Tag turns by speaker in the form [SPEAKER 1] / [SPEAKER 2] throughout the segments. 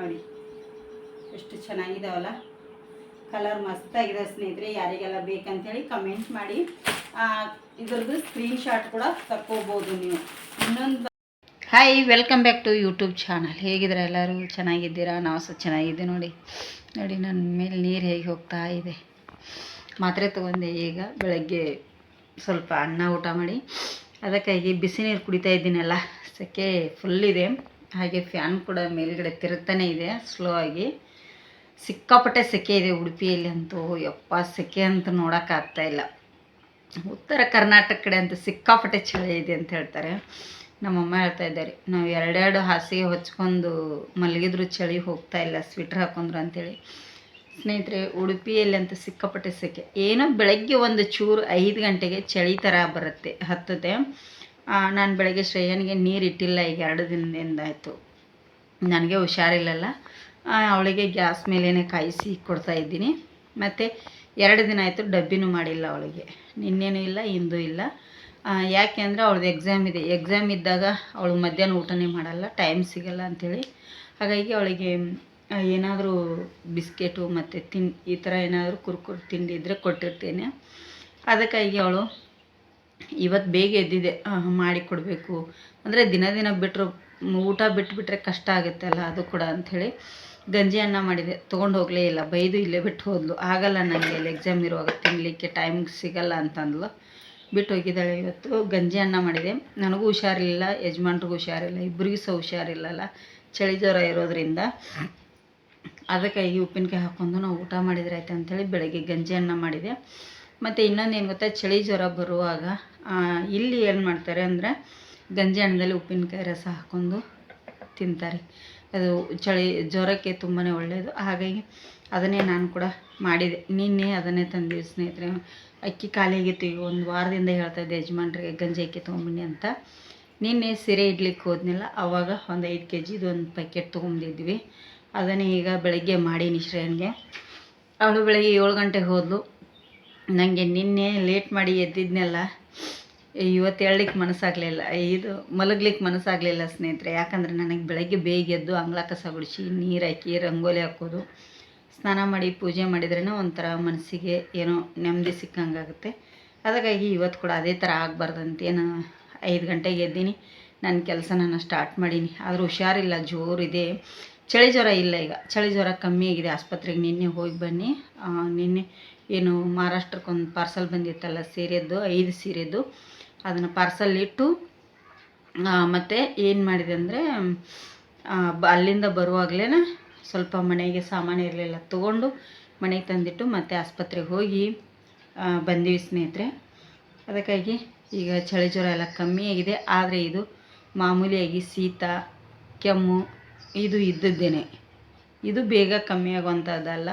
[SPEAKER 1] ನೋಡಿ. ಎಷ್ಟು ಚೆನ್ನಾಗಿದಾವಲ್ಲ. ಕಲರ್ ಮಸ್ತಾಗಿದೆ ಸ್ನೇಹಿತರೆ, ಯಾರಿಗೆಲ್ಲ ಬೇಕಂತೇಳಿ ಕಮೆಂಟ್ ಮಾಡಿ. ಇದ್ರದ್ದು ಸ್ಕ್ರೀನ್ ಶಾಟ್ ಕೂಡ ತಕ್ಕೋಬೋದು ನೀವು. ಇನ್ನೊಂದು hi welcome back to YouTube channel ಹೇಗಿದ್ರೆ ಎಲ್ಲರೂ? ಚೆನ್ನಾಗಿದ್ದೀರಾ? ನಾವು ಸಹ ಚೆನ್ನಾಗಿದ್ದೆ ನೋಡಿ. ನೋಡಿ ನನ್ನ ಮೇಲೆ ನೀರು ಹೇಗೆ ಹೋಗ್ತಾ ಇದೆ. ಮಾತ್ರೆ ತೊಗೊಂಡೆ ಈಗ, ಬೆಳಗ್ಗೆ ಸ್ವಲ್ಪ ಅನ್ನ ಊಟ ಮಾಡಿ. ಅದಕ್ಕಾಗಿ ಬಿಸಿ ನೀರು ಕುಡಿತಾ ಇದ್ದೀನಲ್ಲ, ಸೆಕೆ ಫುಲ್ ಇದೆ. ಹಾಗೆ ಫ್ಯಾನ್ ಕೂಡ ಮೇಲ್ಗಡೆ ತಿರುಗ್ತಾನೆ ಇದೆ ಸ್ಲೋ ಆಗಿ. ಸಿಕ್ಕಾಪಟ್ಟೆ ಸೆಕೆ ಇದೆ ಉಡುಪಿಯಲ್ಲಿ ಅಂತೂ, ಯಪ್ಪ ಸೆಕೆ ಅಂತ ನೋಡೋಕ್ಕಾಗ್ತಾ ಇಲ್ಲ. ಉತ್ತರ ಕರ್ನಾಟಕ ಕಡೆ ಅಂತ ಸಿಕ್ಕಾಪಟ್ಟೆ ಚಳಿ ಇದೆ ಅಂತ ಹೇಳ್ತಾರೆ. ನಮ್ಮಮ್ಮ ಹೇಳ್ತಾ ಇದ್ದಾರೆ, ನಾವು ಎರಡೆರಡು ಹಾಸಿಗೆ ಹೊಚ್ಕೊಂಡು ಮಲಗಿದ್ರು ಚಳಿ ಹೋಗ್ತಾ ಇಲ್ಲ ಸ್ವೆಟ್ರ್ ಹಾಕೊಂಡ್ರು ಅಂತೇಳಿ. ಸ್ನೇಹಿತರೆ, ಉಡುಪಿಯಲ್ಲಿ ಅಂತ ಸಿಕ್ಕಾಪಟ್ಟೆ ಸೆಕೆ. ಏನೋ ಬೆಳಗ್ಗೆ ಒಂದು ಚೂರು ಐದು ಗಂಟೆಗೆ ಚಳಿ ಥರ ಬರುತ್ತೆ ಹತ್ತದೆ ನಾನು ಬೆಳಗ್ಗೆ ಶ್ರೇಯನಿಗೆ ನೀರು ಇಟ್ಟಿಲ್ಲ, ಈಗ ಎರಡು ದಿನದಿಂದ ಆಯಿತು. ನನಗೆ ಹುಷಾರಿಲ್ಲಲ್ಲ. ಅವಳಿಗೆ ಗ್ಯಾಸ್ ಮೇಲೇ ಕಾಯಿಸಿ ಕೊಡ್ತಾ ಇದ್ದೀನಿ. ಮತ್ತು ಎರಡು ದಿನ ಆಯಿತು ಡಬ್ಬಿನೂ ಮಾಡಿಲ್ಲ ಅವಳಿಗೆ. ನಿನ್ನೆನೂ ಇಲ್ಲ, ಇಂದು ಇಲ್ಲ. ಯಾಕೆ ಅಂದರೆ ಅವಳದು ಎಕ್ಸಾಮ್ ಇದೆ. ಎಕ್ಸಾಮ್ ಇದ್ದಾಗ ಅವಳು ಮಧ್ಯಾಹ್ನ ಊಟನೇ ಮಾಡಲ್ಲ ಟೈಮ್ ಸಿಗಲ್ಲ ಅಂಥೇಳಿ ಹಾಗಾಗಿ ಅವಳಿಗೆ ಏನಾದರೂ ಬಿಸ್ಕೆಟು ಮತ್ತು ತಿನ್, ಈ ಥರ ಏನಾದರೂ ಕುರ್ಕುರು ತಿಂಡಿ ಇದ್ದರೆ ಕೊಟ್ಟಿರ್ತೇನೆ. ಅದಕ್ಕಾಗಿ ಅವಳು ಇವತ್ತು ಬೇಗ ಎದ್ದಿದೆ. ಆ, ಮಾಡಿ ಕೊಡಬೇಕು. ಅಂದರೆ ದಿನ ದಿನ ಬಿಟ್ಟರು ಊಟ ಬಿಟ್ಟುಬಿಟ್ರೆ ಕಷ್ಟ ಆಗುತ್ತಲ್ಲ ಅದು ಕೂಡ ಅಂಥೇಳಿ ಗಂಜಿ ಅನ್ನ ಮಾಡಿದೆ. ತೊಗೊಂಡು ಹೋಗಲೇ ಇಲ್ಲ. ಬೈದು ಇಲ್ಲೇ ಬಿಟ್ಟು ಹೋದ್ಲು. ಆಗಲ್ಲ ನನಗೆ ಅಲ್ಲಿ ಎಕ್ಸಾಮ್ ಇರುವಾಗ. ತಿನ್ನಲಿಕ್ಕೆ ಟೈಮ್ ಸಿಗಲ್ಲ ಅಂತಂದ್ಲು. ಬಿಟ್ಟು ಹೋಗಿದ್ದಾಳೆ ಇವತ್ತು. ಗಂಜಿ ಅನ್ನ ಮಾಡಿದೆ. ನನಗೂ ಹುಷಾರಿಲ್ಲ ಯಜಮಾನ್ರಿಗೂ ಹುಷಾರಿಲ್ಲ ಇಬ್ಬರಿಗೂ ಸಹ ಹುಷಾರಿಲ್ಲಲ್ಲ ಚಳಿ ಜ್ವರ ಇರೋದ್ರಿಂದ. ಅದಕ್ಕಾಗಿ ಉಪ್ಪಿನಕಾಯಿ ಹಾಕ್ಕೊಂಡು ನಾವು ಊಟ ಮಾಡಿದ್ರೆ ಆಯ್ತು ಅಂಥೇಳಿ ಬೆಳಗ್ಗೆ ಗಂಜಿ ಅನ್ನ ಮಾಡಿದೆ. ಮತ್ತು ಇನ್ನೊಂದು ಏನು ಗೊತ್ತಾ, ಚಳಿ ಜ್ವರ ಬರುವಾಗ ಇಲ್ಲಿ ಏನು ಮಾಡ್ತಾರೆ ಅಂದರೆ ಗಂಜಿ ಅನ್ನದಲ್ಲಿ ಉಪ್ಪಿನಕಾಯಿ ರಸ ಹಾಕ್ಕೊಂಡು ತಿಂತಾರೆ. ಅದು ಚಳಿ, ಜ್ವರಕ್ಕೆ ತುಂಬಾ ಒಳ್ಳೆಯದು ಹಾಗಾಗಿ ಅದನ್ನೇ ನಾನು ಕೂಡ ಮಾಡಿದೆ. ನಿನ್ನೆ ಅದನ್ನೇ ತಂದಿವಿ ಸ್ನೇಹಿತರೆ. ಅಕ್ಕಿ ಖಾಲಿ ಆಗಿತ್ತು ಈಗ ಒಂದು ವಾರದಿಂದ ಹೇಳ್ತಾ ಇದ್ದೆ, ಯಜಮಾನ್ರಿಗೆ ಗಂಜಿ ಅಕ್ಕಿ ತೊಗೊಂಬನ್ನಿ ಅಂತ. ನಿನ್ನೆ ಸೀರೆ ಇಡ್ಲಿಕ್ಕೆ ಹೋದ್ನಿಲ್ಲ ಆವಾಗ ಒಂದು ಐದು ಕೆ ಜಿದು ಒಂದು ಪ್ಯಾಕೆಟ್ ತೊಗೊಂಡಿದ್ವಿ ಅದನ್ನೇ ಈಗ ಬೆಳಗ್ಗೆ ಮಾಡೀನಿ ಶ್ರೇಯನ್ಗೆ. ಅವಳು ಬೆಳಗ್ಗೆ ಏಳು ಗಂಟೆಗೆ ಹೋದ್ಲು. ನನಗೆ ನಿನ್ನೆ ಲೇಟ್ ಮಾಡಿ ಎದ್ದಿದ್ನೆಲ್ಲ, ಇವತ್ತು ಹೇಳಲಿಕ್ಕೆ ಮನಸ್ಸಾಗಲಿಲ್ಲ, ಇದು ಮಲಗ್ಲಿಕ್ಕೆ ಮನಸ್ಸಾಗಲಿಲ್ಲ ಸ್ನೇಹಿತರೆ. ಯಾಕಂದರೆ ನನಗೆ ಬೆಳಗ್ಗೆ ಬೇಗ ಎದ್ದು ಅಂಗಳ ಕಸ ಗುಡಿಸಿ ನೀರು ಹಾಕಿ, ರಂಗೋಲಿ ಹಾಕೋದು, ಸ್ನಾನ ಮಾಡಿ ಪೂಜೆ ಮಾಡಿದ್ರೇ ಒಂಥರ ಮನಸ್ಸಿಗೆ ಏನೋ ನೆಮ್ಮದಿ ಸಿಕ್ಕಂಗಾಗುತ್ತೆ. ಅದಕ್ಕಾಗಿ ಇವತ್ತು ಕೂಡ ಅದೇ ಥರ ಆಗಬಾರ್ದಂತೇನು ಐದು ಗಂಟೆಗೆ ಎದ್ದೀನಿ, ನನ್ನ ಕೆಲಸ ನಾನು ಸ್ಟಾರ್ಟ್ ಮಾಡೀನಿ. ಆದರೂ ಹುಷಾರಿಲ್ಲ, ಜೋರಿದೆ. ಚಳಿ ಜ್ವರ ಇಲ್ಲ ಈಗ. ಚಳಿ ಜ್ವರ ಕಮ್ಮಿ ಆಗಿದೆ. ಆಸ್ಪತ್ರೆಗೆ ನಿನ್ನೆ ಹೋಗಿ ಬನ್ನಿ. ನಿನ್ನೆ ಏನು ಮಹಾರಾಷ್ಟ್ರಕ್ಕೊಂದು ಪಾರ್ಸಲ್ ಬಂದಿತ್ತಲ್ಲ ಸೀರೆದ್ದು, ಐದು ಸೀರೆದ್ದು. ಅದನ್ನು ಪಾರ್ಸಲ್ ಇಟ್ಟು ಮತ್ತು ಏನು ಮಾಡಿದೆ ಅಂದರೆ ಅಲ್ಲಿಂದ ಬರುವಾಗಲೇ ಸ್ವಲ್ಪ ಮನೆಗೆ ಸಾಮಾನು ಇರಲಿಲ್ಲ ತೊಗೊಂಡು ಮನೆಗೆ ತಂದಿಟ್ಟು ಮತ್ತೆ ಆಸ್ಪತ್ರೆಗೆ ಹೋಗಿ ಬಂದೀವಿ ಸ್ನೇಹಿತರೆ. ಅದಕ್ಕಾಗಿ ಈಗ ಚಳಿ ಜ್ವರ ಎಲ್ಲ ಕಮ್ಮಿ ಆಗಿದೆ. ಆದರೆ ಇದು ಮಾಮೂಲಿಯಾಗಿ ಶೀತ, ಕೆಮ್ಮು ಇದು ಇದ್ದದ್ದೇನೆ. ಇದು ಬೇಗ ಕಮ್ಮಿ ಆಗುವಂಥದ್ದಲ್ಲ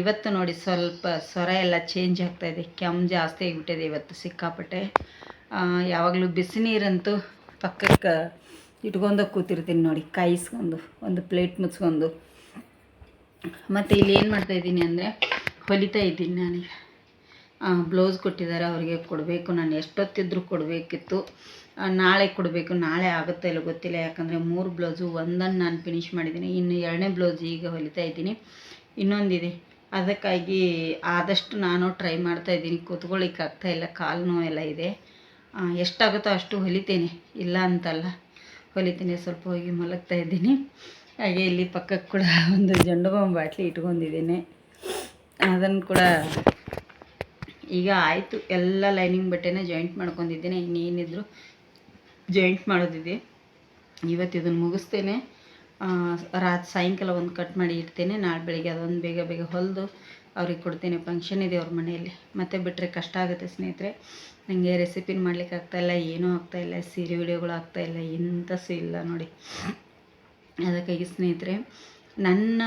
[SPEAKER 1] ಇವತ್ತು ನೋಡಿ ಸ್ವಲ್ಪ ಸ್ವರ ಎಲ್ಲ ಚೇಂಜ್ ಆಗ್ತಾಯಿದೆ ಕೆಮ್ಮು ಜಾಸ್ತಿ ಆಗಿಬಿಟ್ಟಿದೆ ಇವತ್ತು, ಸಿಕ್ಕಾಪಟ್ಟೆ. ಯಾವಾಗಲೂ ಬಿಸಿ ನೀರಂತೂ ಪಕ್ಕಕ್ಕೆ ಇಟ್ಕೊಂಡು ಕೂತಿರ್ತೀನಿ ನೋಡಿ, ಕಾಯಿಸ್ಕೊಂಡು, ಒಂದು ಪ್ಲೇಟ್ ಮುಚ್ಕೊಂಡು. ಮತ್ತು ಇಲ್ಲಿ ಏನು ಮಾಡ್ತಾಯಿದ್ದೀನಿ ಅಂದರೆ ಹೊಲಿತಾ ಇದ್ದೀನಿ ನಾನೀಗ. ಬ್ಲೌಸ್ ಕೊಟ್ಟಿದ್ದಾರೆ, ಅವರಿಗೆ ಕೊಡಬೇಕು. ನಾನು ಎಷ್ಟೊತ್ತಿದ್ರೂ ಕೊಡಬೇಕಿತ್ತು. ನಾಳೆ ಕೊಡಬೇಕು, ನಾಳೆ ಆಗುತ್ತೋ ಇಲ್ಲ ಗೊತ್ತಿಲ್ಲ. ಯಾಕಂದರೆ ಮೂರು ಬ್ಲೌಸು ಒಂದನ್ನು ನಾನು ಫಿನಿಷ್ ಮಾಡಿದ್ದೀನಿ. ಇನ್ನು ಎರಡನೇ ಬ್ಲೌಸ್ ಈಗ ಹೊಲಿತಾ ಇದ್ದೀನಿ. ಇನ್ನೊಂದಿದೆ. ಅದಕ್ಕಾಗಿ ಆದಷ್ಟು ನಾನು ಟ್ರೈ ಮಾಡ್ತಾ ಇದ್ದೀನಿ. ಕೂತ್ಕೊಳ್ಳಿಕ್ಕೆ ಆಗ್ತಾ ಇಲ್ಲ. ಕಾಲು ನೋವೆಲ್ಲ ಇದೆ. ಎಷ್ಟಾಗುತ್ತೋ ಅಷ್ಟು ಹೊಲಿತೇನೆ. ಇಲ್ಲ ಅಂತಲ್ಲ. ಹೊಲಿತೀನಿ. ಸ್ವಲ್ಪ ಹೋಗಿ ಮಲಗ್ತಾ ಇದ್ದೀನಿ. ಹಾಗೆ ಇಲ್ಲಿ ಪಕ್ಕಕ್ಕೆ ಕೂಡ ಒಂದು ಜಂಡು ಬಾಂಬ್ ಬಾಟ್ಲಿ ಇಟ್ಕೊಂಡಿದ್ದೀನಿ. ಅದನ್ನು ಕೂಡ ಈಗ ಆಯಿತು. ಎಲ್ಲ ಲೈನಿಂಗ್ ಬಟ್ಟೆನ ಜಾಯಿಂಟ್ ಮಾಡ್ಕೊಂಡಿದ್ದೀನಿ. ಇನ್ನೇನಿದ್ರು ಜಾಯಿಂಟ್ ಮಾಡೋದಿದೆ. ಇವತ್ತು ಇದನ್ನು ಮುಗಿಸ್ತೇನೆ. ರಾತ್ ಸಾಯಂಕಾಲ ಒಂದು ಕಟ್ ಮಾಡಿ ಇಡ್ತೇನೆ. ನಾಳೆ ಬೆಳಿಗ್ಗೆ ಅದೊಂದು ಬೇಗ ಬೇಗ ಹೊಲಿದು ಅವ್ರಿಗೆ ಕೊಡ್ತೇನೆ. ಫಂಕ್ಷನ್ ಇದೆ ಅವ್ರ ಮನೆಯಲ್ಲಿ. ಮತ್ತೆ ಬಿಟ್ಟರೆ ಕಷ್ಟ ಆಗುತ್ತೆ ಸ್ನೇಹಿತರೆ. ನನಗೆ ರೆಸಿಪಿನ ಮಾಡ್ಲಿಕ್ಕೆ ಆಗ್ತಾಯಿಲ್ಲ ಏನೂ ಆಗ್ತಾಯಿಲ್ಲ ಸೀರೆ ವಿಡಿಯೋಗಳು ಆಗ್ತಾಯಿಲ್ಲ ಎಂಥ ಸಹ ಇಲ್ಲ ನೋಡಿ. ಅದಕ್ಕಾಗಿ ಸ್ನೇಹಿತರೆ, ನನ್ನ,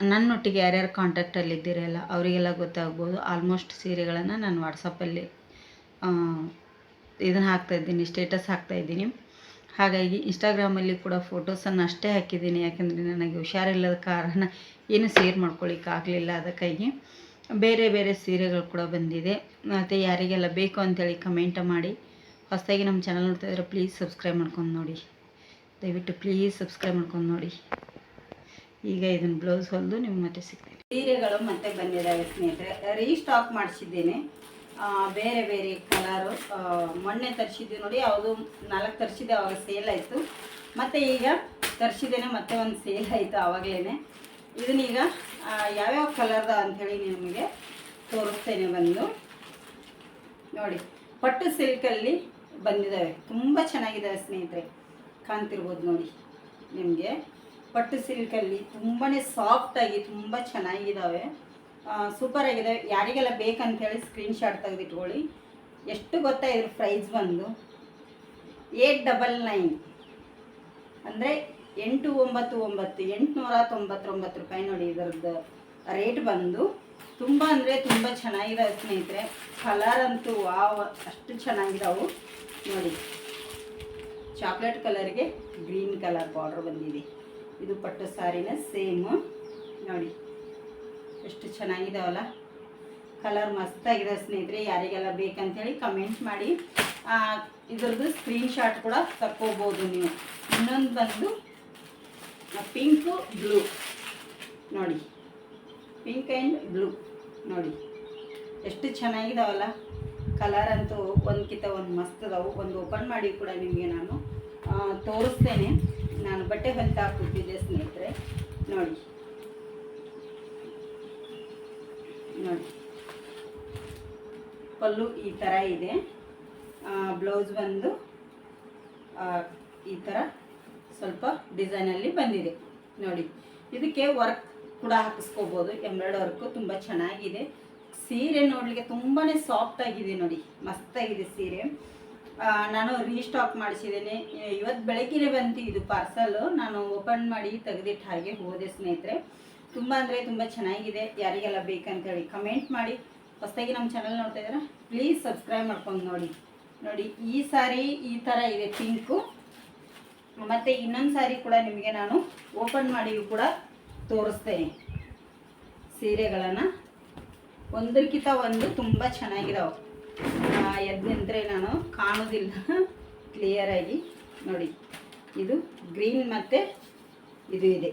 [SPEAKER 1] ನನ್ನೊಟ್ಟಿಗೆ ಯಾರ್ಯಾರು ಕಾಂಟ್ಯಾಕ್ಟಲ್ಲಿ ಇದ್ದೀರಲ್ಲ, ಅವರಿಗೆಲ್ಲ ಗೊತ್ತಾಗ್ಬೋದು. ಆಲ್ಮೋಸ್ಟ್ ಸೀರೆಗಳನ್ನು ನಾನು ವಾಟ್ಸಪ್ಪಲ್ಲಿ ಇದನ್ನು ಹಾಕ್ತಾಯಿದ್ದೀನಿ ಸ್ಟೇಟಸ್ ಹಾಕ್ತಾಯಿದ್ದೀನಿ ಹಾಗಾಗಿ ಇನ್ಸ್ಟಾಗ್ರಾಮಲ್ಲಿ ಕೂಡ ಫೋಟೋಸನ್ನು ಅಷ್ಟೇ ಹಾಕಿದ್ದೀನಿ. ಯಾಕೆಂದರೆ ನನಗೆ ಹುಷಾರಿಲ್ಲದ ಕಾರಣ ಏನು ಸೇರ್ ಮಾಡ್ಕೊಳ್ಳಿಕ್ಕೆ ಆಗಲಿಲ್ಲ ಅದಕ್ಕಾಗಿ ಬೇರೆ ಬೇರೆ ಸೀರೆಗಳು ಕೂಡ ಬಂದಿದೆ. ಮತ್ತು ಯಾರಿಗೆಲ್ಲ ಬೇಕು ಅಂತೇಳಿ ಕಮೆಂಟ್ ಮಾಡಿ. ಹೊಸದಾಗಿ ನಮ್ಮ ಚಾನಲ್ ನೋಡ್ತಾ ಇದ್ರೆ ಪ್ಲೀಸ್ ಸಬ್ಸ್ಕ್ರೈಬ್ ಮಾಡ್ಕೊಂಡು ನೋಡಿ. ದಯವಿಟ್ಟು ಪ್ಲೀಸ್ ಸಬ್ಸ್ಕ್ರೈಬ್ ಮಾಡ್ಕೊಂಡು ನೋಡಿ. ಈಗ ಇದನ್ನ ಬ್ಲೌಸ್ ಹೊಲಿದು ನಿಮ್ಮ ಮತ್ತೆ ಸಿಗ್ತೀನಿ. ಸೀರೆಗಳು ಮತ್ತೆ ಬಂದಿದ್ದಾವೆ ಸ್ನೇಹಿತರೆ. ರೀಸ್ಟಾಕ್ ಮಾಡಿಸಿದ್ದೇನೆ. ಬೇರೆ ಬೇರೆ ಕಲರು ಮೊನ್ನೆ ತರಿಸಿದ್ದೆ ನೋಡಿ ಯಾವುದು ನಾಲ್ಕು ತರಿಸಿದ್ದೆ, ಅವಾಗ ಸೇಲ್ ಆಯಿತು. ಮತ್ತು ಈಗ ತರಿಸಿದ್ದೇನೆ, ಮತ್ತೆ ಒಂದು ಸೇಲ್ ಆಯಿತು ಆವಾಗಲೇ ಇದನ್ನೀಗ ಯಾವ್ಯಾವ ಕಲರ್ದ ಅಂಥೇಳಿ ನಿಮಗೆ ತೋರಿಸ್ತೇನೆ ಬಂದು. ನೋಡಿ, ಪಟ್ಟು ಸಿಲ್ಕಲ್ಲಿ ಬಂದಿದ್ದಾವೆ. ತುಂಬ ಚೆನ್ನಾಗಿದ್ದಾವೆ ಸ್ನೇಹಿತರೆ. ಕಾಣ್ತಿರ್ಬೋದು ನೋಡಿ ನಿಮಗೆ. ಪಟ್ಟು ಸಿಲ್ಕಲ್ಲಿ ತುಂಬಾ ಸಾಫ್ಟಾಗಿ ತುಂಬ ಚೆನ್ನಾಗಿದ್ದಾವೆ. ಸೂಪರ್ ಆಗಿದೆ. ಯಾರಿಗೆಲ್ಲ ಸ್ಕ್ರೀನ್ ಸ್ಕ್ರೀನ್ಶಾಟ್ ತೆಗೆದಿಟ್ಕೊಳ್ಳಿ. ಎಷ್ಟು ಗೊತ್ತಾ ಇದ್ರ ಪ್ರೈಸ್ ಬಂದು ಏಟ್ ಡಬಲ್ ನೈನ್ ಅಂದರೆ ಎಂಟು ಒಂಬತ್ತು ಒಂಬತ್ತು ಎಂಟುನೂರ ತೊಂಬತ್ತೊಂಬತ್ತು ರೂಪಾಯಿ ನೋಡಿ ಇದರದ್ದು ರೇಟ್ ಬಂದು. ತುಂಬ ಅಂದರೆ ತುಂಬ ಚೆನ್ನಾಗಿದೆ ಸ್ನೇಹಿತರೆ. ಕಲರ್ ಅಂತೂ ವಾವ್, ಅಷ್ಟು ಚೆನ್ನಾಗಿದಾವು. ನೋಡಿ ಚಾಕ್ಲೇಟ್ ಕಲರ್ಗೆ ಗ್ರೀನ್ ಕಲರ್ ಬಾರ್ಡ್ರ್ ಬಂದಿದೆ. ಇದು ಪಟ್ಟು ಸಾರಿನ ಸೇಮು ನೋಡಿ. ಎಷ್ಟು ಚೆನ್ನಾಗಿದಾವಲ್ಲ? ಕಲರ್ ಮಸ್ತಾಗಿದೆ ಸ್ನೇಹಿತರೆ, ಯಾರಿಗೆಲ್ಲ ಬೇಕಂತೇಳಿ ಕಮೆಂಟ್ ಮಾಡಿ. ಇದ್ರದ್ದು ಸ್ಕ್ರೀನ್ಶಾಟ್ ಕೂಡ ತಕ್ಕೋಬೋದು ನೀವು. ಇನ್ನೊಂದು ಬಂದು ಪಿಂಕು ಬ್ಲೂ ನೋಡಿ. ಪಿಂಕ್ ಆ್ಯಂಡ್ ಬ್ಲೂ ನೋಡಿ. ಎಷ್ಟು ಚೆನ್ನಾಗಿದಾವಲ್ಲ? ಕಲರ್ ಅಂತೂ ಒಂದ್ಕಿಂತ ಒಂದು ಮಸ್ತ್ ಅದಾವು. ಒಂದು ಓಪನ್ ಮಾಡಿ ಕೂಡ ನಿಮಗೆ ನಾನು ತೋರಿಸ್ತೇನೆ. ನಾನು ಬಟ್ಟೆ ಹೊಲಿತಾ ಹಾಕ್ಬಿಟ್ಟಿದ್ದೆ ಸ್ನೇಹಿತರೆ. ನೋಡಿ. ನೋಡಿ. ಪಲ್ಲು ಈ ಥರ ಇದೆ. ಬ್ಲೌಸ್ ಬಂದು ಈ ಥರ ಸ್ವಲ್ಪ ಡಿಸೈನಲ್ಲಿ ಬಂದಿದೆ. ನೋಡಿ, ಇದಕ್ಕೆ ವರ್ಕ್ ಕೂಡ ಹಾಕಿಸ್ಕೋಬೋದು. ಎಂಬ್ರಾಯ್ಡ್ ವರ್ಕು ತುಂಬ ಚೆನ್ನಾಗಿದೆ. ಸೀರೆ ನೋಡಲಿಕ್ಕೆ ತುಂಬಾ ಸಾಫ್ಟ್ ಆಗಿದೆ ನೋಡಿ. ಮಸ್ತಾಗಿದೆ ಸೀರೆ. ನಾನು ರೀಸ್ಟಾಕ್ ಮಾಡಿಸಿದ್ದೇನೆ. ಇವತ್ತು ಬೆಳಗ್ಗೆನೇ ಬಂತು ಇದು ಪಾರ್ಸಲ್ ನಾನು ಓಪನ್ ಮಾಡಿ ತೆಗೆದಿಟ್ಟು ಹಾಗೆ ಹೋದೆ ಸ್ನೇಹಿತರೆ. ತುಂಬ ಅಂದರೆ ತುಂಬ ಚೆನ್ನಾಗಿದೆ. ಯಾರಿಗೆಲ್ಲ ಬೇಕಂತೇಳಿ ಕಮೆಂಟ್ ಮಾಡಿ. ಹೊಸದಾಗಿ ನಮ್ಮ ಚಾನಲ್ ನೋಡ್ತಾ ಇದ್ದೀರಾ? ಪ್ಲೀಸ್ ಸಬ್ಸ್ಕ್ರೈಬ್ ಮಾಡ್ಕೊಂಡು ನೋಡಿ. ನೋಡಿ, ಈ ಸಾರಿ ಈ ಥರ ಇದೆ ಪಿಂಕು ಮತ್ತು ಇನ್ನೊಂದು ಸಾರಿ ಕೂಡ ನಿಮಗೆ ನಾನು ಓಪನ್ ಮಾಡಿ ಕೂಡ ತೋರಿಸ್ತೇನೆ ಸೀರೆಗಳನ್ನು. ಒಂದಕ್ಕಿಂತ ಒಂದು ತುಂಬ ಚೆನ್ನಾಗಿದ್ದಾವೆ ಎದ್ದು ನಿಂತರೆ ನಾನು ಕಾಣೋದಿಲ್ಲ. ಕ್ಲಿಯರಾಗಿ ನೋಡಿ. ಇದು ಗ್ರೀನ್ ಮತ್ತು ಇದು ಇದೆ.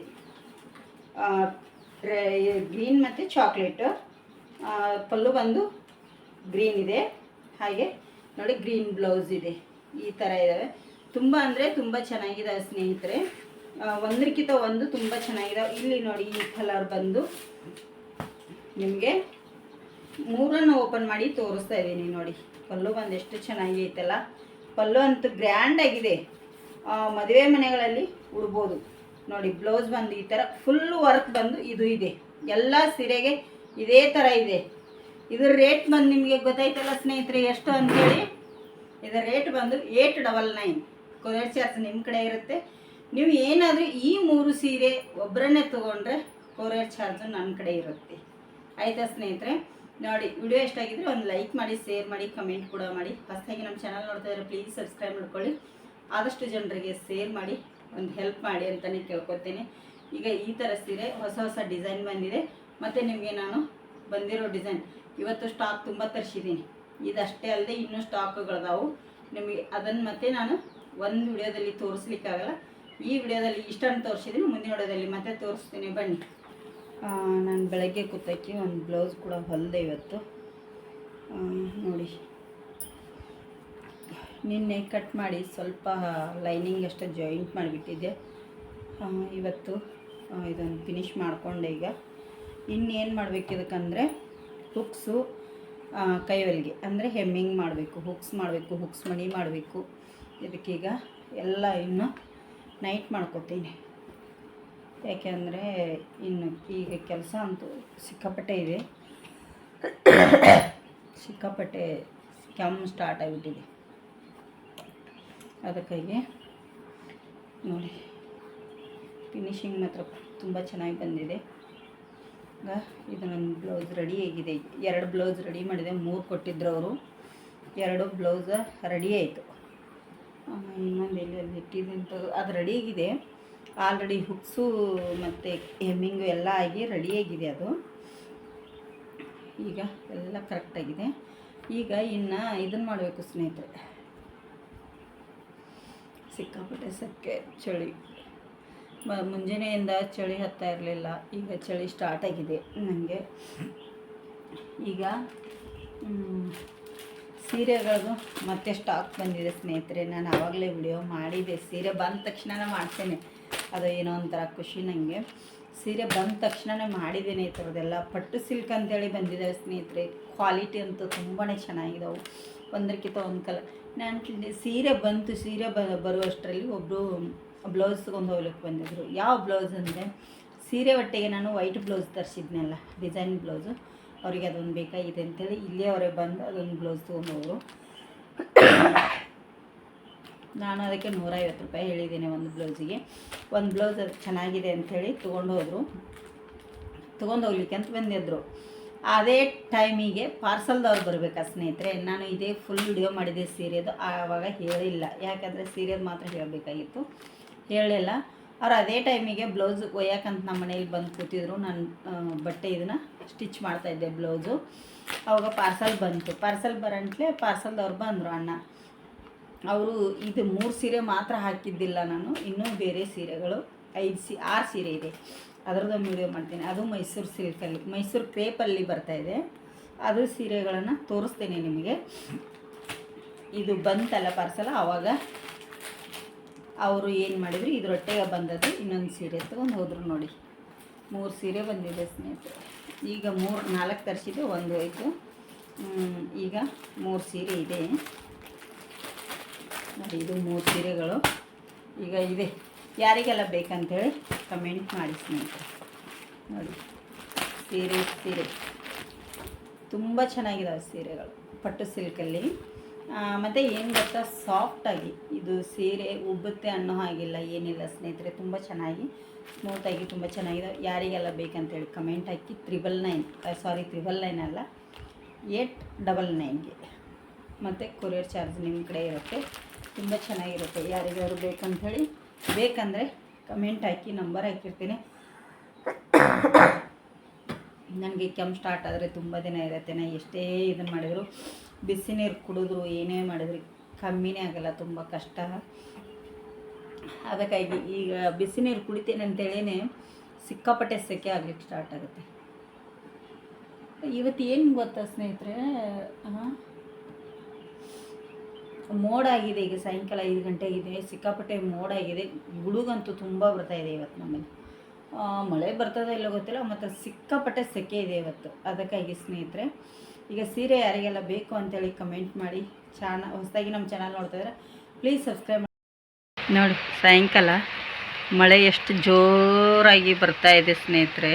[SPEAKER 1] ಗ್ರೀನ್ ಮತ್ತು ಚಾಕ್ಲೇಟು. ಪಲ್ಲು ಬಂದು ಗ್ರೀನ್ ಇದೆ. ಹಾಗೆ ನೋಡಿ ಗ್ರೀನ್ ಬ್ಲೌಸ್ ಇದೆ. ಈ ಥರ ಇದ್ದಾವೆ ತುಂಬ ಅಂದರೆ ತುಂಬ ಚೆನ್ನಾಗಿದೆ ಸ್ನೇಹಿತರೆ. ಒಂದಕ್ಕಿಂತ ಒಂದು ತುಂಬ ಚೆನ್ನಾಗಿದ್ದಾವೆ ಇಲ್ಲಿ ನೋಡಿ ಈ ಕಲರ್ ಬಂದು ನಿಮಗೆ ಮೂರನ್ನು ಓಪನ್ ಮಾಡಿ ತೋರಿಸ್ತಾ ಇದ್ದೀನಿ ನೋಡಿ. ಪಲ್ಲು ಬಂದು ಎಷ್ಟು ಚೆನ್ನಾಗಿ ಐತಲ್ಲ. ಪಲ್ಲು ಅಂತೂ ಗ್ರ್ಯಾಂಡಾಗಿದೆ ಮದುವೆ ಮನೆಗಳಲ್ಲಿ ಉಡ್ಬೋದು. ನೋಡಿ ಬ್ಲೌಸ್ ಬಂದು ಈ ಥರ ಫುಲ್ ವರ್ಕ್ ಬಂದು ಇದು ಇದೆ. ಎಲ್ಲ ಸೀರೆಗೆ ಇದೇ ಥರ ಇದೆ. ಇದ್ರ ರೇಟ್ ಬಂದು ನಿಮಗೆ ಗೊತ್ತಾಯ್ತಲ್ಲ ಸ್ನೇಹಿತರೆ ಎಷ್ಟು ಅಂತೇಳಿ? ಇದರ ರೇಟ್ ಬಂದು eight double nine courier charge ನಿಮ್ಮ ಕಡೆ ಇರುತ್ತೆ. ನೀವು ಏನಾದರೂ ಈ ಮೂರು ಸೀರೆ ಒಬ್ಬರನ್ನೇ ತೊಗೊಂಡ್ರೆ ಕೊರಿಯರ್ ಚಾರ್ಜು ನನ್ನ ಕಡೆ ಇರುತ್ತೆ. ಆಯಿತಾ ಸ್ನೇಹಿತರೆ? ನೋಡಿ ವಿಡಿಯೋ ಎಷ್ಟಾಗಿದ್ರೆ ಒಂದು ಲೈಕ್ ಮಾಡಿ ಶೇರ್ ಮಾಡಿ ಕಮೆಂಟ್ ಕೂಡ ಮಾಡಿ. ಫಸ್ಟಾಗಿ ನಮ್ಮ ಚಾನಲ್ ನೋಡ್ತಾ ಇದ್ರೆ ಪ್ಲೀಸ್ ಸಬ್ಸ್ಕ್ರೈಬ್ ಮಾಡ್ಕೊಳ್ಳಿ. ಆದಷ್ಟು ಜನರಿಗೆ ಶೇರ್ ಮಾಡಿ. ಒಂದು ಹೆಲ್ಪ್ ಮಾಡಿ ಅಂತಲೇ ಕೇಳ್ಕೊತೀನಿ. ಈಗ ಈ ಥರ ಸೀರೆ ಹೊಸ ಹೊಸ ಡಿಸೈನ್ ಬಂದಿದೆ. ಮತ್ತು ನಿಮಗೆ ನಾನು ಬಂದಿರೋ ಡಿಸೈನ್ ಇವತ್ತು ಸ್ಟಾಕ್ ತುಂಬ ತರಿಸಿದ್ದೀನಿ ಇದಷ್ಟೇ ಅಲ್ಲದೆ ಇನ್ನೂ ಸ್ಟಾಕ್ಗಳದಾವು ನಿಮಗೆ ಅದನ್ನು ಮತ್ತೆ ನಾನು ಒಂದು ವಿಡಿಯೋದಲ್ಲಿ ತೋರಿಸ್ಲಿಕ್ಕಾಗಲ್ಲ. ಈ ವಿಡಿಯೋದಲ್ಲಿ ಇಷ್ಟನ್ನು ತೋರಿಸಿದ್ದೀನಿ ಮುಂದಿನ ವಿಡಿಯೋದಲ್ಲಿ ಮತ್ತೆ ತೋರಿಸ್ತೀನಿ. ಬನ್ನಿ. ನಾನು ಬೆಳಗ್ಗೆ ಕೂತಕ್ಕೆ ಒಂದು ಬ್ಲೌಸ್ ಕೂಡ ಹೊಲಿದೆ ಇವತ್ತು. ನೋಡಿ. ನಿನ್ನೆ ಕಟ್ ಮಾಡಿ ಸ್ವಲ್ಪ ಲೈನಿಂಗ್ ಅಷ್ಟೇ ಜಾಯಿಂಟ್ ಮಾಡಿಬಿಟ್ಟಿದ್ದೆ. ಇವತ್ತು ಇದನ್ನು ಫಿನಿಶ್ ಮಾಡಿಕೊಂಡೆ ಈಗ. ಇನ್ನೇನು ಮಾಡಬೇಕು ಇದಕ್ಕಂದರೆ ಹುಕ್ಸು ಕೈವಲ್ಲಿಗೆ ಹೊಲಿಗೆ ಅಂದರೆ ಹೆಮ್ಮಿಂಗ್ ಮಾಡಬೇಕು ಹುಕ್ಸ್ ಮಾಡಬೇಕು ಹುಕ್ಸ್ ಮಣಿ ಮಾಡಬೇಕು. ಇದಕ್ಕೀಗ ಎಲ್ಲ ಇನ್ನು ನೈಟ್ ಮಾಡ್ಕೊತೀನಿ. ಯಾಕೆಂದರೆ ಇನ್ನು ಈಗ ಕೆಲಸ ಅಂತೂ ಸಿಕ್ಕಾಪಟ್ಟೆ ಇದೆ. ಸಿಕ್ಕಾಪಟ್ಟೆ ಕೆಮ್ಮು ಸ್ಟಾರ್ಟ್ ಆಗಿಬಿಟ್ಟಿದೆ. ಅದಕ್ಕಾಗಿ ನೋಡಿ ಫಿನಿಶಿಂಗ್ ಮಾತ್ರ ತುಂಬ ಚೆನ್ನಾಗಿ ಬಂದಿದೆ. ಈಗ ಇದು ನನ್ನ ಬ್ಲೌಸ್ ರೆಡಿ ಆಗಿದೆ. ಎರಡು ಬ್ಲೌಸ್ ರೆಡಿ ಮಾಡಿದೆ, ಮೂರು ಕೊಟ್ಟಿದ್ರು ಅವರು. ಎರಡು ಬ್ಲೌಸ ರೆಡಿ ಆಯಿತು. ಇನ್ನೊಂದು ಎಲ್ಲಿ ಇಟ್ಟಿದೆ ಅಂತ ಅದು ರೆಡಿ ಆಗಿದೆ. ಆಲ್ರೆಡಿ ಹುಕ್ಸು ಮತ್ತು ಹೆಮ್ಮಿಂಗು ಎಲ್ಲ ಆಗಿ ರೆಡಿಯಾಗಿದೆ ಅದು. ಈಗ ಎಲ್ಲ ಕರೆಕ್ಟಾಗಿದೆ ಈಗ ಇನ್ನು ಇದನ್ನು ಮಾಡಬೇಕು ಸ್ನೇಹಿತರೆ. ಸಿಕ್ಕಾಪಟ್ಟೆ ಸಕ್ಕೆ ಚಳಿ. ಮ- ಮುಂಜಾನೆಯಿಂದ ಚಳಿ ಹತ್ತಾ ಇರಲಿಲ್ಲ. ಈಗ ಚಳಿ ಸ್ಟಾರ್ಟ್ ಆಗಿದೆ ನನಗೆ ಈಗ ಸೀರೆಗಳು ಸೀರೆಗಳದು ಮತ್ತೆ ಸ್ಟಾಕ್ ಬಂದಿದೆ ಸ್ನೇಹಿತರೆ. ನಾನು ಆವಾಗಲೇ ವಿಡಿಯೋ ಮಾಡಿದೆ. ಸೀರೆ ಬಂದ ತಕ್ಷಣನೇ ಮಾಡ್ತೇನೆ. ಅದು ಏನೋ ಒಂಥರ ಖುಷಿ ನನಗೆ ಸೀರೆ ಬಂದ ತಕ್ಷಣನೇ ಮಾಡಿದ್ದೇನೆ ಈ ಥರದ್ದೆಲ್ಲ ಪಟ್ಟು ಸಿಲ್ಕ್ ಅಂತೇಳಿ ಬಂದಿದ್ದಾವೆ ಸ್ನೇಹಿತರೆ. ಕ್ವಾಲಿಟಿ ಅಂತೂ ತುಂಬಾ ಚೆನ್ನಾಗಿದ್ದಾವೆ ಒಂದಕ್ಕಿಂತ ಒಂದು ಕಲರ್ ನಾನು ಸೀರೆ ಬಂತು, ಸೀರೆ ಬ ಬರುವಷ್ಟರಲ್ಲಿ ಒಬ್ಬರು ಬ್ಲೌಸ್ ತೊಗೊಂಡು ಹೋಗ್ಲಿಕ್ಕೆ ಬಂದಿದ್ದರು ಯಾವ ಬ್ಲೌಸ್ ಅಂದರೆ ಸೀರೆ ಹೊಟ್ಟೆಗೆ ನಾನು ವೈಟ್ ಬ್ಲೌಸ್ ತರಿಸಿದ್ನಲ್ಲ ಡಿಸೈನ್ ಬ್ಲೌಸು ಅವರಿಗೆ ಅದೊಂದು ಬೇಕಾಗಿದೆ ಅಂತೇಳಿ ಇಲ್ಲೇ ಅವರೇ ಬಂದು ಅದೊಂದು ಬ್ಲೌಸ್ ತೊಗೊಂಡೋದ್ರು ನಾನು ಅದಕ್ಕೆ ನೂರೈವತ್ತು ರೂಪಾಯಿ ಹೇಳಿದ್ದೀನಿ ಒಂದು ಬ್ಲೌಸಿಗೆ ಒಂದು ಬ್ಲೌಸ್ ಅದು ಚೆನ್ನಾಗಿದೆ ಅಂಥೇಳಿ ತೊಗೊಂಡು ಹೋದರು. ತೊಗೊಂಡು ಹೋಗ್ಲಿಕ್ಕೆ ಅಂತ ಬಂದಿದ್ರು. ಅದೇ ಟೈಮಿಗೆ ಪಾರ್ಸಲ್ದವ್ರು ಬರಬೇಕಾ ಸ್ನೇಹಿತರೆ? ನಾನು ಇದೇ ಫುಲ್ ವಿಡಿಯೋ ಮಾಡಿದೆ ಸೀರೆದು, ಆವಾಗ ಹೇಳಿಲ್ಲ. ಯಾಕಂದರೆ ಸೀರೆದು ಮಾತ್ರ ಹೇಳಬೇಕಾಗಿತ್ತು. ಹೇಳಿಲ್ಲ ಅವ್ರು ಅದೇ ಟೈಮಿಗೆ ಬ್ಲೌಸ್ ಒಯ್ಯಾಕಂತ ನಮ್ಮ ಮನೇಲಿ ಬಂದು ಕೂತಿದ್ರು. ನಾನು ಬಟ್ಟೆ ಇದನ್ನು ಸ್ಟಿಚ್ ಮಾಡ್ತಾಯಿದ್ದೆ ಬ್ಲೌಸು. ಅವಾಗ ಪಾರ್ಸಲ್ ಬಂತು. ಪಾರ್ಸಲ್ ಬರಂಟ್ಲೆ ಪಾರ್ಸಲ್ದವ್ರು ಬಂದರು ಅಣ್ಣ. ಅವರು ಇದು ಮೂರು ಸೀರೆ ಮಾತ್ರ ಹಾಕಿದ್ದಿಲ್ಲ ನಾನು. ಇನ್ನೂ ಬೇರೆ ಸೀರೆಗಳು, ಐದು ಸಿ, ಆರು ಸೀರೆ ಇದೆ. ಅದರದ್ದು ವಿಡಿಯೋ ಮಾಡ್ತೀನಿ. ಅದು ಮೈಸೂರು ಸಿಲ್ಕಲ್ಲಿ ಮೈಸೂರು ಕ್ರೇಪಲ್ಲಿ ಬರ್ತಾಯಿದೆ ಅದು ಸೀರೆಗಳನ್ನು ತೋರಿಸ್ತೀನಿ ನಿಮಗೆ. ಇದು ಬಂತಲ್ಲ ಪಾರ್ಸಲ್ ಆವಾಗ ಅವರು ಏನು ಮಾಡಿದ್ರು? ಇದರೊಟ್ಟಿಗೆ ಬಂದದ್ದು. ಇನ್ನೊಂದು ಸೀರೆ ತೊಗೊಂಡು ಹೋದರು ನೋಡಿ. ಮೂರು ಸೀರೆ ಬಂದಿದೆ ಸ್ನೇಹಿತರೆ. ಈಗ ಮೂರು, ನಾಲ್ಕು ತರಿಸಿದ್ದು ಒಂದು ಹೋಯ್ತು ಈಗ ಮೂರು ಸೀರೆ ಇದೆ. ನೋಡಿ, ಇದು ಮೂರು ಸೀರೆಗಳು. ಈಗ ಇದೆ. ಯಾರಿಗೆಲ್ಲ ಬೇಕಂತೇಳಿ ಕಮೆಂಟ್ ಮಾಡಿ ಸ್ನೇಹಿತರೆ. ನೋಡಿ, ಸೀರೆ ಸೀರೆ. ತುಂಬ ಚೆನ್ನಾಗಿದಾವೆ ಸೀರೆಗಳು, ಪಟ್ಟು ಸಿಲ್ಕಲ್ಲಿ. ಮತ್ತು ಏನು ಗೊತ್ತಾ ಸಾಫ್ಟಾಗಿ ಇದು ಸೀರೆ ಉಬ್ಬುತ್ತೆ ಅನ್ನೋ ಹಾಗಿಲ್ಲ, ಏನಿಲ್ಲ ಸ್ನೇಹಿತರೆ, ತುಂಬ ಚೆನ್ನಾಗಿ ಸ್ಮೂತಾಗಿ ತುಂಬ ಚೆನ್ನಾಗಿದೆ. ಯಾರಿಗೆಲ್ಲ ಬೇಕಂತೇಳಿ ಕಮೆಂಟ್ ಹಾಕಿ triple nine sorry triple nine ಅಲ್ಲ ಏಟ್ ಡಬಲ್ ನೈನ್ಗೆ ಮತ್ತು ಕೊರಿಯರ್ ಚಾರ್ಜ್ ನಿಮ್ಮ ಕಡೆ ಇರುತ್ತೆ, ತುಂಬ ಚೆನ್ನಾಗಿರುತ್ತೆ. ಯಾರಿಗಾದ್ರು ಬೇಕಂಥೇಳಿ ಬೇಕಂದರೆ ಕಮೆಂಟ್ ಹಾಕಿ ನಂಬರ್ ಹಾಕಿರ್ತೀನಿ. ನನಗೆ ಕೆಮ್ಮು ಸ್ಟಾರ್ಟ್ ಆದರೆ ತುಂಬ ದಿನ ಇರುತ್ತೆ. ನಾ ಎಷ್ಟೇ ಇದನ್ನು ಮಾಡಿದ್ರು ಬಿಸಿ ನೀರು ಕುಡಿದ್ರು ಏನೇ ಮಾಡಿದ್ರು ಕಮ್ಮಿನೇ ಆಗಲ್ಲ, ತುಂಬ ಕಷ್ಟ. ಅದಕ್ಕಾಗಿ ಈಗ ಬಿಸಿ ನೀರು ಕುಡಿತೀನಿ ಅಂತೇಳಿನೇ ಸಿಕ್ಕಾಪಟ್ಟೆ ಸೆಕೆ ಆಗ್ಲಿಕ್ಕೆ ಸ್ಟಾರ್ಟ್ ಆಗುತ್ತೆ. ಇವತ್ತು ಏನು ಗೊತ್ತಾ ಸ್ನೇಹಿತರೆ? ಮೋಡ ಆಗಿದೆ, ಈಗ ಸಾಯಂಕಾಲ ಐದು ಗಂಟೆಗಿದೆ ಸಿಕ್ಕಾಪಟ್ಟೆ ಮೋಡ ಆಗಿದೆ. ಗುಡುಗಂತೂ ತುಂಬ ಬರ್ತಾ ಇದೆ ಇವತ್ತು ನಮ್ಮಲ್ಲಿ. ಮಳೆ ಬರ್ತದೆ ಇಲ್ಲೋ ಗೊತ್ತಿಲ್ಲ, ಮತ್ತು ಸಿಕ್ಕಾಪಟ್ಟೆ ಸೆಕೆ ಇದೆ ಇವತ್ತು. ಅದಕ್ಕಾಗಿ ಸ್ನೇಹಿತರೆ, ಈಗ ಸೀರೆ ಯಾರಿಗೆಲ್ಲ ಬೇಕು ಅಂತೇಳಿ ಕಮೆಂಟ್ ಮಾಡಿ ಚಾನ ಹೊಸದಾಗಿ ನಮ್ಮ ಚಾನಲ್ ನೋಡ್ತಾ ಇದ್ರೆ ಪ್ಲೀಸ್ ಸಬ್ಸ್ಕ್ರೈಬ್ ನೋಡಿ, ಸಾಯಂಕಾಲ ಮಳೆ ಎಷ್ಟು ಜೋರಾಗಿ ಬರ್ತಾ ಇದೆ ಸ್ನೇಹಿತರೆ.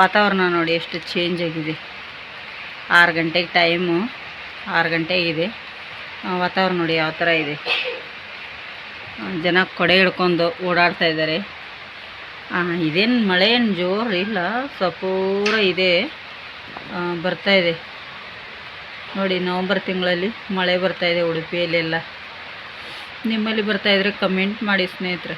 [SPEAKER 1] ವಾತಾವರಣ ನೋಡಿ ಎಷ್ಟು ಚೇಂಜ್ ಆಗಿದೆ. ಆರು ಗಂಟೆಗೆ ಟೈಮು ಆರು ಗಂಟೆಗಿದೆ ವಾತಾವರಣ ನೋಡಿ ಯಾವ ಥರ ಇದೆ. ಜನ ಕೊಡೆ ಹಿಡ್ಕೊಂಡು ಓಡಾಡ್ತಾ ಇದ್ದಾರೆ. ಇದೇನು ಮಳೆ, ಏನು ಜೋರು ಇಲ್ಲ ಸಪೂರ ಇದೆ. ಬರ್ತಾ ಇದೆ. ನೋಡಿ, ನವಂಬರ್ ತಿಂಗಳಲ್ಲಿ ಮಳೆ ಬರ್ತಾ ಇದೆ ಉಡುಪಿಯಲ್ಲೆಲ್ಲ. ನಿಮ್ಮಲ್ಲಿ ಬರ್ತಾ ಇದ್ರೆ ಕಮೆಂಟ್ ಮಾಡಿ ಸ್ನೇಹಿತರೆ.